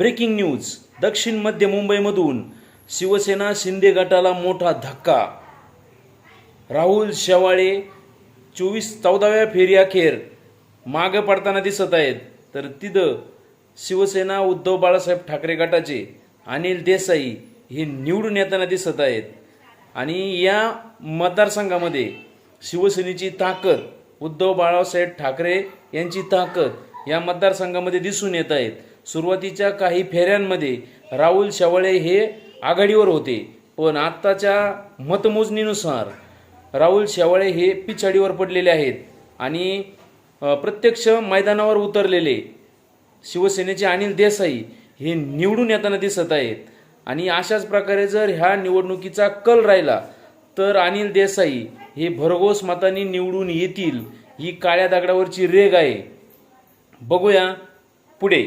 Breaking news दक्षिण मध्य मुंबईमधून शिवसेना शिंदे गटाला मोठा धक्का. राहुल शेवाळे चोवीस चौदाव्या फेरीअखेर मागं पडताना दिसत आहेत. तर तिथं शिवसेना उद्धव बाळासाहेब ठाकरे गटाचे अनिल देसाई हे निवडून येताना दिसत आहेत. आणि या मतदारसंघामध्ये शिवसेनेची ताकद उद्धव बाळासाहेब ठाकरे यांची ताकद या मतदारसंघामध्ये दिसून येत आहेत. सुरुवातीच्या काही फेऱ्यांमध्ये राहुल शेवाळे हे आघाडीवर होते पण आत्ताच्या मतमोजणीनुसार राहुल शेवाळे हे पिछाडीवर पडलेले आहेत आणि प्रत्यक्ष मैदानावर उतरलेले शिवसेनेचे अनिल देसाई हे निवडून येताना दिसत आहेत. आणि अशाच प्रकारे जर ह्या निवडणुकीचा कल राहिला तर अनिल देसाई हे भरघोस मतांनी निवडून येतील ही काळ्या दगडावरची रेग आहे. बघूया पुढे.